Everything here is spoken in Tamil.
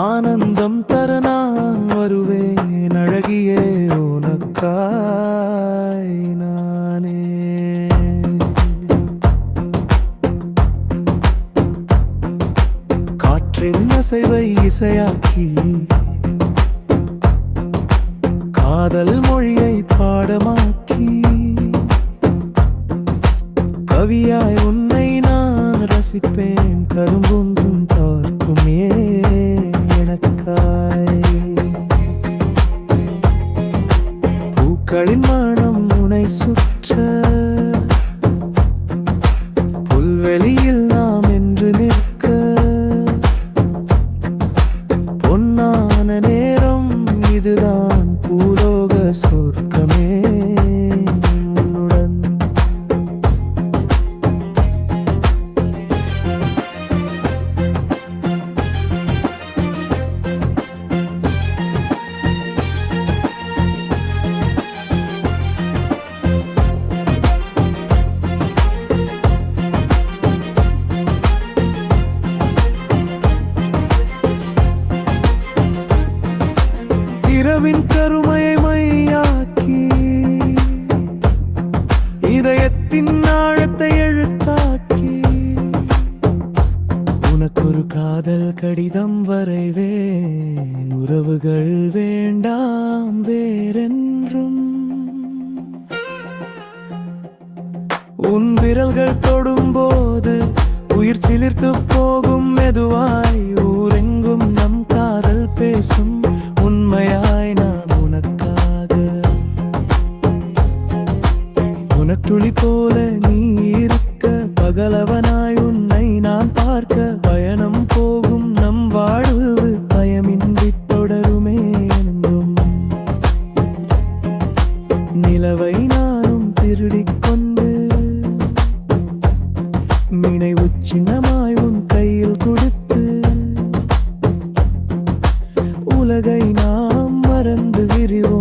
ஆனந்தம் தர நான் வருவேன் அழகியே உனக்காய் நானே. காற்றின் அசைவை இசையாக்கி காதல் மொழியை பாடமாக்கி கவியாய் உன்னை நான் ரசிப்பேன் கரும்பும் பார்க்கும் பூக்களின் மனம் உனை சுற்ற. புல்வெளியில் நாம் என்று நிற்க. பொன்னான நேரம் இதுதான் பூலோக சொர்க்கமே. இரவின் கருமையை மையாக்கி இதயத்தின் ஆழத்தை எழுத்தாக்கி உனக்கொரு காதல் கடிதம் வரைவேன் உறவுகள் வேண்டாம் வேறென்றும். உன் விரல்கள் தொடும்போது உயிர் சிலிர்த்து போகும் மெதுவாய் ஊரெங்கும் நம் காதல் பேசும் உண்மையாய். நிலவை நானும் திருடிக் கொண்டு நினைவு சின்னமாய் உன் கையில் கொடுத்து உலகை நாம் மறந்து விரிவோம்.